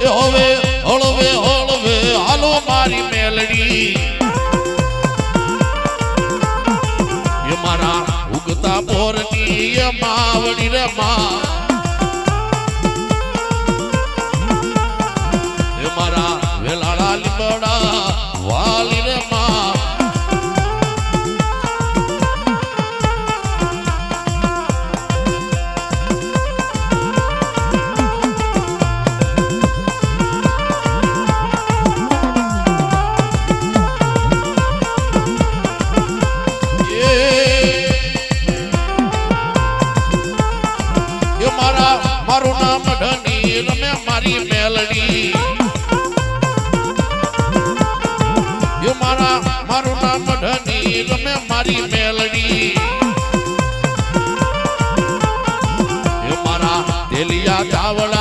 એ હવે, હળવે હળવે, હાલો મારી મેલડી. એ મારા ઉગતા પોરની એ માવડી રે મા. એ મારા વેલાળા લીમડા વાળા મારું નામ ધની રમે મારી મેલડી. મારા, મારું નામ ધની રમે મારી મેલડી. મારા દેલિયા ચાવડા